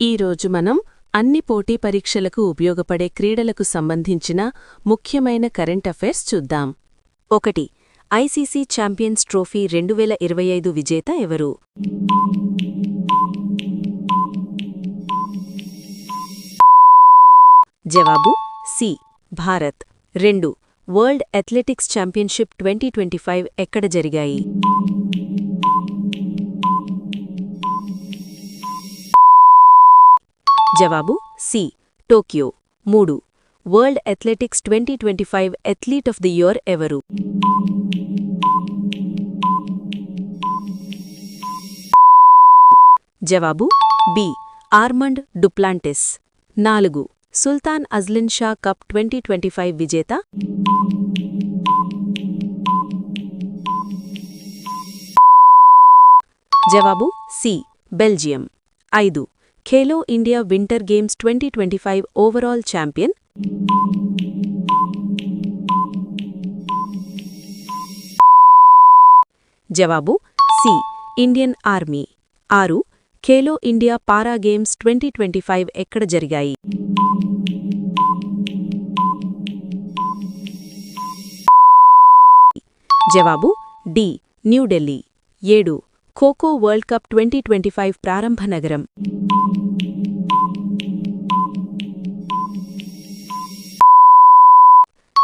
ఈరోజు మనం అన్ని పోటీ పరీక్షలకు ఉపయోగపడే క్రీడలకు సంబంధించిన ముఖ్యమైన కరెంట్ అఫైర్స్ చూద్దాం. ఒకటి ఐసీసీ ఛాంపియన్స్ ట్రోఫీ రెండు వేల ఇరవై ఐదు విజేత ఎవరు? జవాబు సి భారత్. రెండు world athletics championship twenty twenty five ఎక్కడ జరిగాయి? జవాబు సి. టోక్యో. మూడు. World athletics twenty twenty five athlete of the year ఎవరు? జవాబు బి. Armand Duplantis. నాలుగు. Sultan Azlan Shah cup twenty twenty five విజేత? జవాబు సి. బెల్జియం. ఐదు. Khelo India winter games twenty twenty five overall champion జవాబు C Indian army ఆరు Khelo India para games twenty twenty five ఎక్కడ జరిగాయి? జవాబు డి న్యూఢిల్లీ ఏడు kho kho world cup twenty twenty five ప్రారంభ నగరం.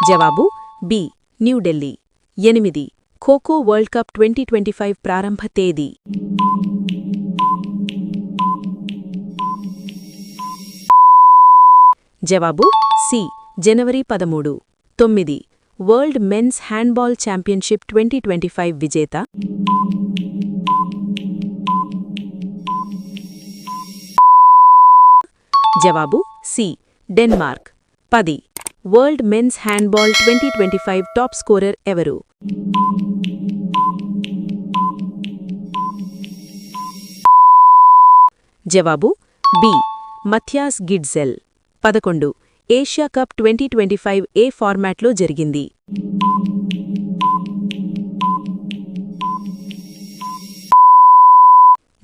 జవాబు బి న్యూఢిల్లీ ఎనిమిది kho kho world cup twenty twenty five ప్రారంభ తేదీ. జవాబు సి జనవరి పదమూడు. తొమ్మిది world men's handball championship twenty twenty five విజేత. జవాబు సి డెన్మార్క్. పది world men's handball twenty twenty five top scorer ఎవరు? జవాబు బి. మథ్యాస్ గిడ్జెల్. పదకొండు. Asia cup twenty twenty five ఏ ఫార్మాట్లో జరిగింది?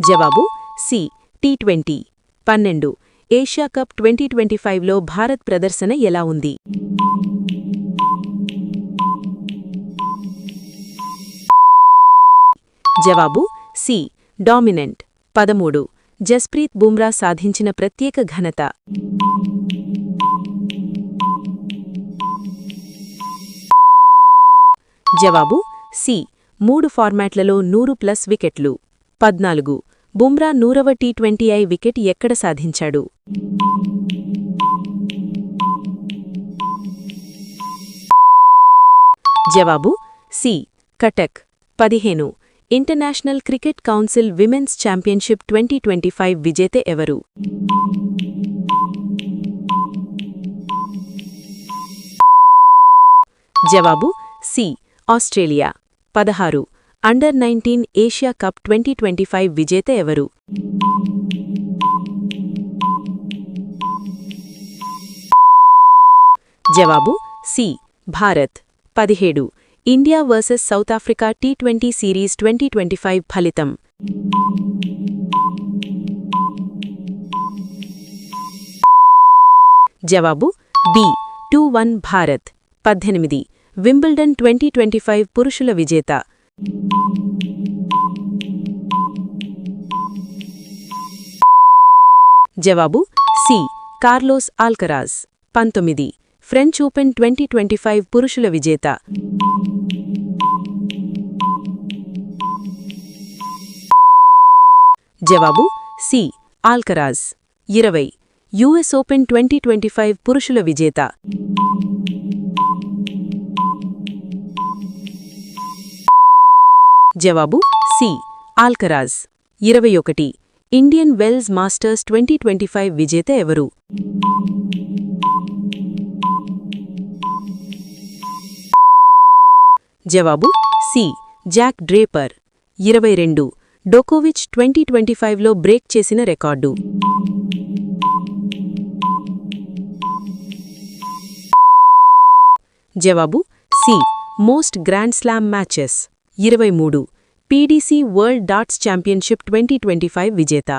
జవాబు సి. T twenty. పన్నెండు. ఏషియా కప్ ట్వంటీ ట్వంటీ ఫైవ్లో భారత్ ప్రదర్శన ఎలా ఉంది? జవాబు సి. డామినెంట్. పదమూడు. జస్ప్రీత్ బుమ్రా సాధించిన ప్రత్యేక ఘనత. జవాబు సి. మూడు ఫార్మాట్లలో నూరు ప్లస్ వికెట్లు. పద్నాలుగు. బుమ్రా నూరవ టీ ట్వంటీ ఐ వికెట్ ఎక్కడ సాధించాడు? జవాబు సి. కటక్. పదిహేను. International Cricket Council women's championship twenty twenty five విజేత ఎవరు? జవాబు సి. ఆస్ట్రేలియా. పదహారు. Under nineteen Asia cup twenty twenty five విజేత ఎవరు? జవాబు సి. భారత్. పదిహేడు. India versus South Africa T twenty series twenty twenty five ఫలితం. జవాబు బి టూ వన్ భారత్. పద్దెనిమిది. వింబుల్డన్ ట్వంటీ ట్వంటీ ఫైవ్ పురుషుల విజేత. జవాబు సి. Carlos Alcaraz. పంతొమ్మిది. French Open twenty twenty five పురుషుల విజేత. జవాబు సి. ఆల్కరాజ్. ఇరవై. US Open twenty twenty five పురుషుల విజేత. జవాబు సి. ఆల్కరాజ్. ఇరవై ఒకటి. Indian Wells Masters twenty twenty five విజేత ఎవరు? జవాబు సి. Jack Draper. ఇరవై రెండు. డోకోవిచ్ ట్వంటీ ట్వంటీ ఫైవ్లో బ్రేక్ చేసిన రికార్డు. జవాబు C. Most grand slam matches. ఇరవై మూడు PDC world darts championship twenty twenty five విజేత.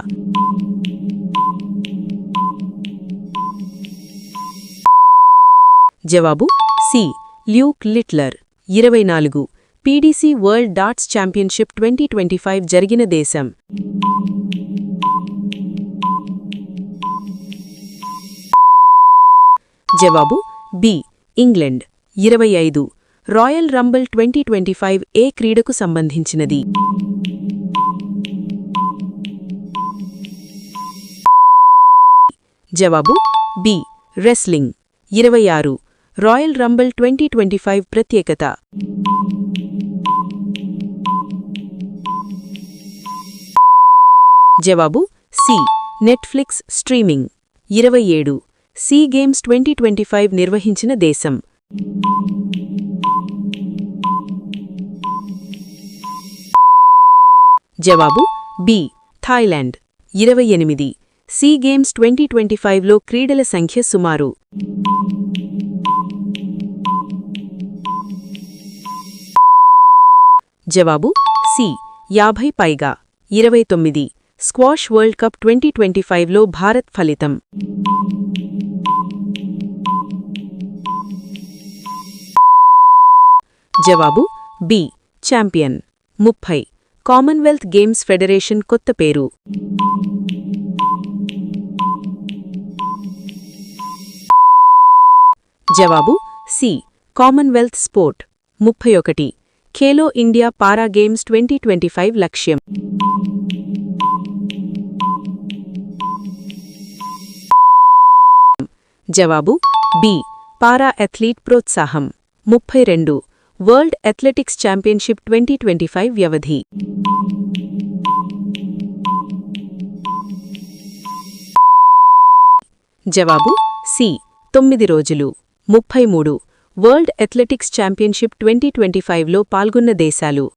జవాబు సి ల్యూక్ లిట్లర్. ఇరవై నాలుగు PDC world darts championship twenty twenty five జరిగిన దేశం. జవాబు బి ఇంగ్లండ్. ఇరవై ఐదు Royal Rumble twenty twenty five ఏ క్రీడకు సంబంధించినది. జవాబు బి. రెస్లింగ్. ఇరవై ఆరు. Royal Rumble twenty twenty five ప్రత్యేకత. జవాబు సి. Netflix streaming. ఇరవై ఏడు. SEA games twenty twenty five నిర్వహించిన దేశం. జవాబు బి. థాయిలాండ్. ఇరవై ఎనిమిది. సీ గేమ్స్ ట్వంటీ ట్వంటీ ఫైవ్లో క్రీడల సంఖ్య సుమారు. జవాబు సి. యాభై పైగా. ఇరవై తొమ్మిది. Squash world cup twenty twenty ఫైవ్లో భారత్ ఫలితం. జవాబు బి. ఛాంపియన్. ముప్పై. కామన్వెల్త్ గేమ్స్ ఫెడరేషన్ కొత్త పేరు. జవాబు సి. Commonwealth sport. ముప్పై ఒకటి. Khelo India para games twenty twenty five లక్ష్యం. జవాబు బి. పారా అథ్లీట్ ప్రోత్సాహం. ముప్పై రెండు. World athletics championship twenty twenty five వ్యవధి. జవాబు సి. తొమ్మిది రోజులు. ముప్పై మూడు. World athletics championship twenty twenty ఫైవ్లో పాల్గొన్న దేశాలు.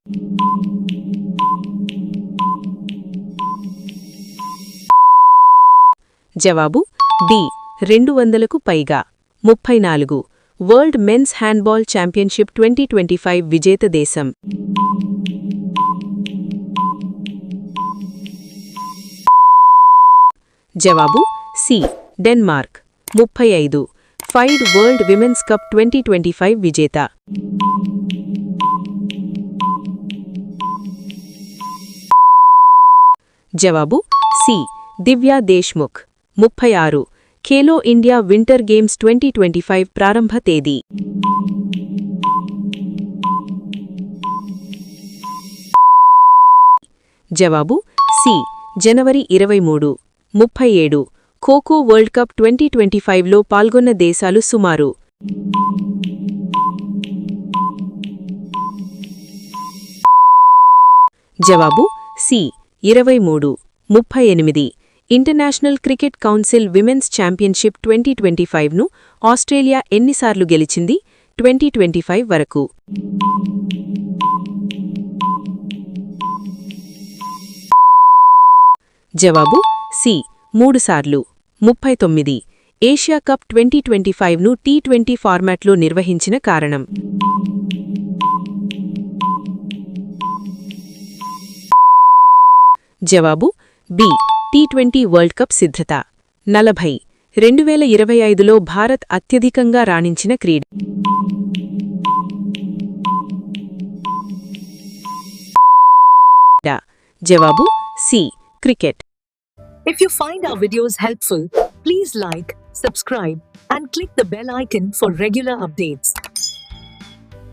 జవాబు డి. రెండు వందలకు పైగా. ముప్పై నాలుగు. World men's handball championship twenty twenty five విజేత దేశం జవాబు సి. డెన్మార్క్. ముప్పై ఐదు. FIDE world women's cup twenty twenty five విజేత జవాబు సి. దివ్యా దేశ్ముఖ్. ముప్పై ఆరు. Khelo India winter games twenty twenty five ప్రారంభ తేదీ. జవాబు సి జనవరి ఇరవై మూడు ముప్పై ఏడు kho kho world cup twenty twenty ఫైవ్లో పాల్గొన్న దేశాలు సుమారు. జవాబు సి ఇరవై మూడు ముప్పై ఎనిమిది International Cricket Council women's championship twenty twenty ఫైవ్ను Australia ఎన్నిసార్లు గెలిచింది ట్వంటీ ట్వంటీ ఫైవ్ వరకు. జవాబు సి. మూడుసార్లు ముప్పై తొమ్మిది. ఏషియా కప్ ట్వంటీ ట్వంటీ ఫైవ్ను టీ ట్వంటీ ఫార్మాట్లో నిర్వహించిన కారణం. జవాబు B. T twenty world cup సిద్ధత. నలభై రెండు వేల ఇరవై ఐదులో భారత్ అత్యధికంగా రాణించిన క్రీడ. జవాబు C cricket. If you find our videos helpful please like subscribe and click the bell icon for regular updates